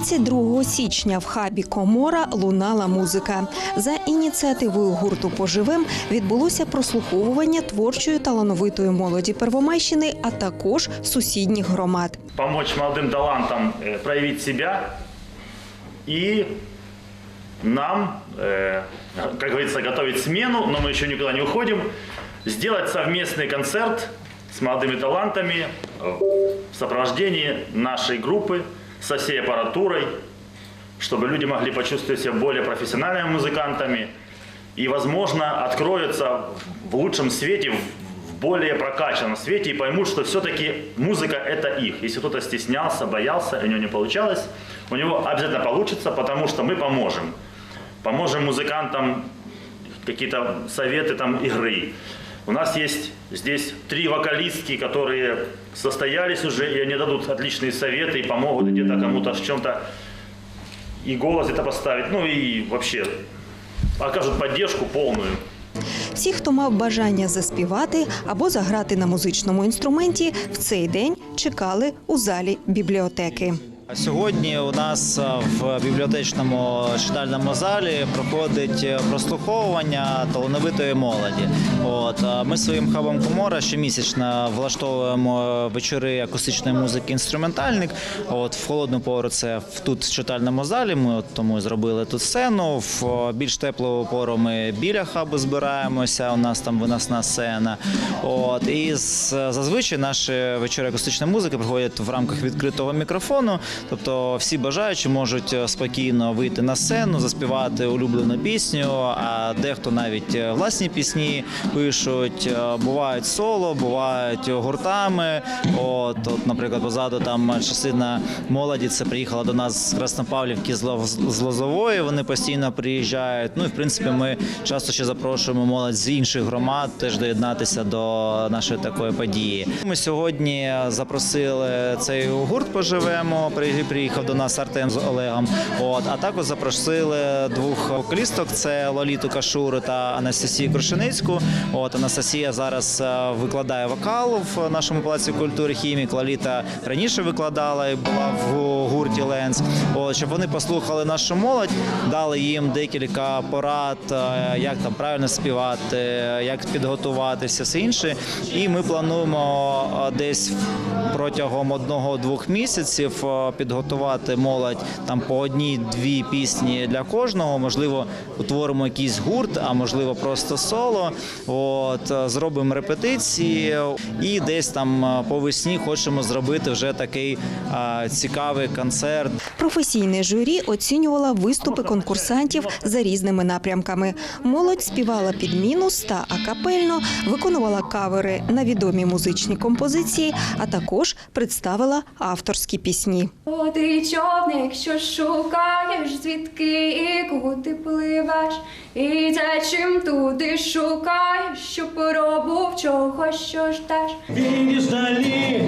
22 січня в хабі Комора лунала музика. За ініціативою гурту Поживем відбулося прослуховування творчої талановитої молоді Первомайщини, а також сусідніх громад. помочь молодым талантам э, проявить себя и нам, э, как говорится, готовить смену, но мы еще никуда не уходим, сделать совместный концерт с молодыми талантами э, в сопровождении нашей группы со всей аппаратурой, чтобы люди могли почувствовать себя более профессиональными музыкантами и, возможно, откроются в лучшем свете, в более прокачанном свете и поймут, что все-таки музыка – это их. Если кто-то стеснялся, боялся, у него не получалось, у него обязательно получится, потому что мы поможем. Поможем музыкантам какие-то советы там игры. У нас есть здесь три вокалистки, которые состоялись уже, и они дадут отличные советы и помогут где-то кому-то в чем-то и голос это поставить, ну и вообще окажут поддержку полную. Всі, хто мав бажання заспівати або заграти на музичному інструменті, в цей день чекали у залі бібліотеки. Сьогодні у нас е, в бібліотечному читальному залі проходить е, прослуховування талановитої молоді. От е, ми своїм хабом Комора щомісячно влаштовуємо вечори акустичної музики інструментальник. От в холодну пору це в тут в читальному залі. Ми от тому зробили тут сцену. В більш теплу пору ми біля хабу збираємося. У нас там виносна сцена. От і зазвичай наші вечори акустичної музики проходять в рамках відкритого мікрофону. Тобто всі бажаючі можуть е, спокійно вийти на сцену, заспівати улюблену пісню, а дехто навіть е, власні пісні пишуть. Е, Бувають соло, бувають гуртами. От, от наприклад, позаду там частина молоді це приїхала до нас з Краснопавлівки з Лоз- з Лозової. Вони постійно приїжджають. Ну і в принципі, ми часто ще запрошуємо молодь з інших громад теж доєднатися до нашої такої події. Ми сьогодні запросили цей гурт поживемо. При- Приїхав до нас Артем з Олегом. От а також запросили двох вокалісток: це Лоліту Кашуру та Анастасію Крушеницьку. От Анастасія зараз е, викладає вокал в нашому палаці культури хімік. Лоліта раніше викладала і була в гурті Ленс. От щоб вони послухали нашу молодь, дали їм декілька порад, е, як там правильно співати, як підготуватися, все інше. І ми плануємо е, десь протягом одного-двох місяців підготувати молодь там по одній-дві пісні для кожного. Можливо, утворимо якийсь гурт, а можливо просто соло. От е, зробимо репетиції, і десь там е, по весні хочемо зробити вже такий е, цікавий концерт. Професійне журі оцінювало виступи конкурсантів за різними напрямками. Молодь співала під мінус та акапельно, виконувала кавери на відомі музичні композиції, а також представила авторські пісні. О, ти човник, що шукаєш, звідки і куди пливеш, і за чим туди шукаєш, що пробув чого, що ждеш. Видишь вдали,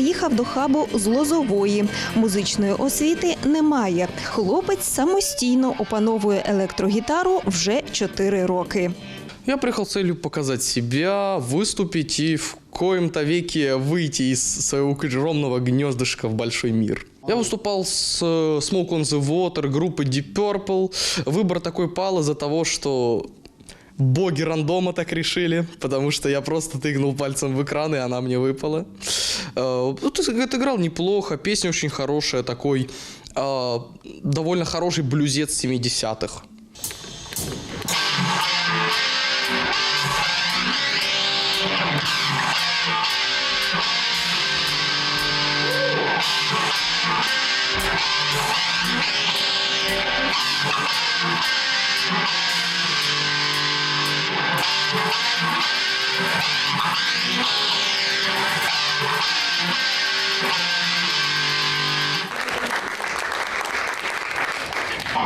приїхав до хабу з Лозової. Музичної освіти немає. Хлопець самостійно опановує електрогітару вже 4 роки. Я приехал с целью показать себя, выступить и в коем-то веке выйти из своего огромного гнездышка в большой мир. Я выступал с э, Smoke on the Water, группы Deep Purple. Выбор такой пал из-за того, что боги рандома так решили, потому что я просто тыкнул пальцем в экран, и она мне выпала. Э, ну, ты отыграл неплохо, песня очень хорошая, такой э, довольно хороший блюзец 70-х.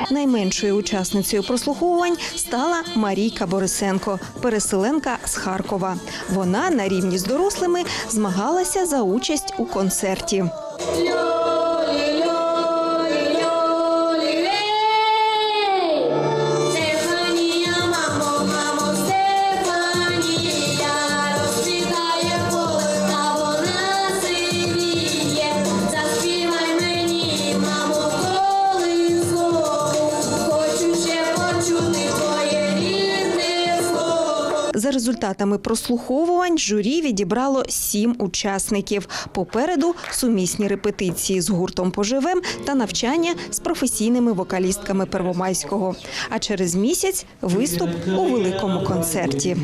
Найменшою учасницею прослуховувань стала Марійка Борисенко, переселенка з Харкова. Вона на рівні з дорослими змагалася за участь у концерті. За результатами прослуховувань журі відібрало сім учасників. Попереду сумісні репетиції з гуртом Поживем та навчання з професійними вокалістками Первомайського. А через місяць виступ у великому концерті.